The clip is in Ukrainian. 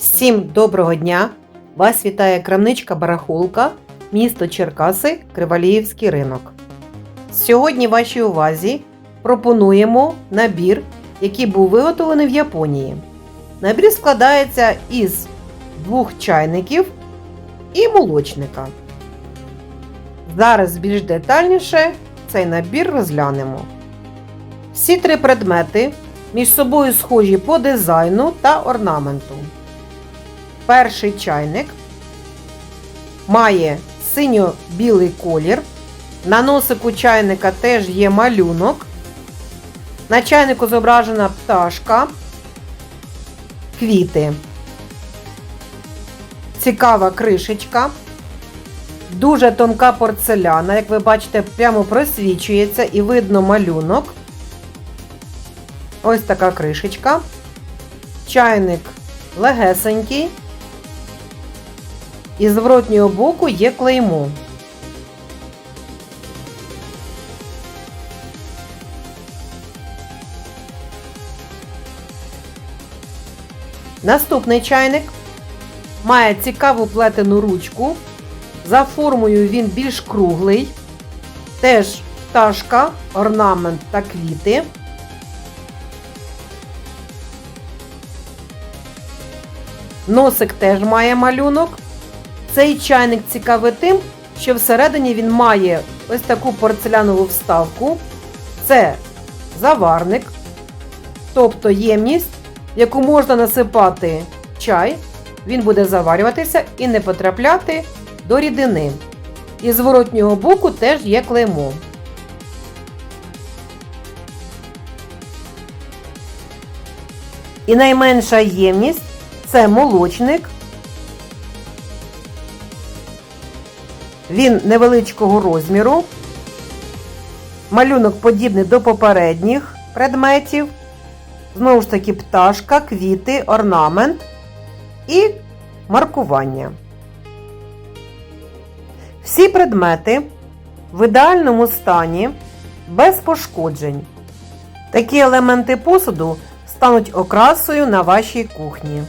Всім доброго дня! Вас вітає крамничка Барахолка, місто Черкаси, Криваліївський ринок. Сьогодні вашій увазі пропонуємо набір, який був виготовлений в Японії. Набір складається із двох чайників і молочника. Зараз більш детальніше цей набір розглянемо. Всі три предмети між собою схожі по дизайну та орнаменту. Перший чайник має синьо-білий колір. На носику чайника теж є малюнок. На чайнику зображена пташка, квіти. Цікава кришечка. Дуже тонка порцеляна, як ви бачите, прямо просвічується і видно малюнок. Ось така кришечка. Чайник легесенький. І з боку є клеймо. Наступний чайник має цікаву плетену ручку. За формою він більш круглий. Теж пташка, орнамент та квіти. Носик теж має малюнок. Цей чайник цікавий тим, що всередині він має ось таку порцелянову вставку. Це заварник, тобто ємність, яку можна насипати чай, він буде заварюватися і не потрапляти до рідини. І з зворотнього боку теж є клеймо. І найменша ємність це молочник. Він невеличкого розміру. Малюнок подібний до попередніх предметів. Знову ж таки, пташка, квіти, орнамент і маркування. Всі предмети в ідеальному стані, без пошкоджень. Такі елементи посуду стануть окрасою на вашій кухні.